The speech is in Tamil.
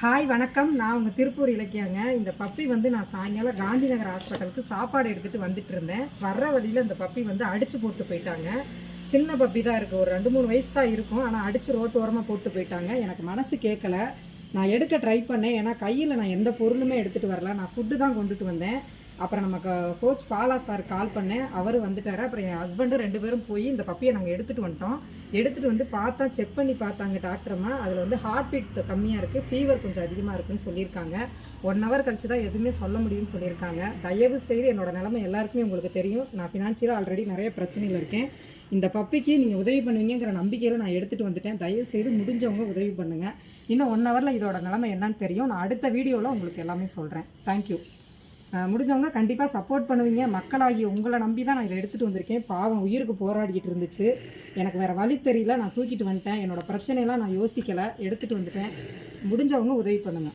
ஹாய் வணக்கம். நான் உங்கள் திருப்பூர் இலக்கியாங்க. இந்த பப்பி வந்து நான் சாயங்காலம் காந்தி நகர் ஹாஸ்பிட்டலுக்கு சாப்பாடு எடுத்துகிட்டு வந்துட்டு இருந்தேன். வர்ற வழியில் இந்த பப்பி வந்து அடித்து போட்டு போயிட்டாங்க. சின்ன பப்பி தான் இருக்குது ஒரு ரெண்டு மூணு வயசு தான் இருக்கும். ஆனால் அடித்து ரோட்டு ஓரமாக போட்டு போயிட்டாங்க. எனக்கு மனசு கேட்கல நான் எடுக்க ட்ரை பண்ணேன். ஏன்னா கையில் நான் எந்த பொருளுமே எடுத்துகிட்டு வரல. நான் ஃபுட்டு தான் கொண்டுட்டு வந்தேன். அப்புறம் நமக்கு கோச் பாலா சார் கால் பண்ணேன் அவர் வந்துட்டார். அப்புறம் என் ஹஸ்பண்டும் ரெண்டு பேரும் போய் இந்த பப்பியை நாங்கள் எடுத்துகிட்டு வந்துட்டோம். எடுத்துகிட்டு வந்து பார்த்தா செக் பண்ணி பார்த்தாங்க டாக்டர்மா அதில் வந்து ஹார்ட் பீட் கம்மியாக இருக்குது ஃபீவர் கொஞ்சம் அதிகமாக இருக்குன்னு சொல்லியிருக்காங்க. ஒன் ஹவர் கழிச்சு தான் எதுவுமே சொல்ல முடியும்னு சொல்லியிருக்காங்க. தயவு செய்து என்னோட நிலைமை எல்லாருக்குமே உங்களுக்கு தெரியும். நான் ஃபினான்ஷியலாக ஆல்ரெடி நிறைய பிரச்சனைகள் இருக்கேன். இந்த பப்பிக்கு நீங்கள் உதவி பண்ணுவீங்கிற நம்பிக்கையில் நான் எடுத்துகிட்டு வந்துட்டேன். தயவு செய்து முடிஞ்சவங்க உதவி பண்ணுங்கள் இன்னும் ஒன் ஹவரில் இதோட நிலைமை என்னன்னு தெரியும். நான் அடுத்த வீடியோவில் உங்களுக்கு எல்லாமே சொல்கிறேன் தேங்க்யூ முடிஞ்சவங்க கண்டிப்பாக சப்போர்ட் பண்ணுவீங்க. மக்களாகி உங்களை நம்பி தான் நான் இதை எடுத்துகிட்டு வந்திருக்கேன். பாவம் உயிருக்கு போராடிக்கிட்டு இருந்துச்சு. எனக்கு வேறு வழி தெரியல. நான் தூக்கிட்டு வந்துட்டேன். என்னோட பிரச்சனையெல்லாம் நான் யோசிக்கலை. எடுத்துகிட்டு வந்துட்டேன். முடிஞ்சவங்க உதவி பண்ணுங்கள்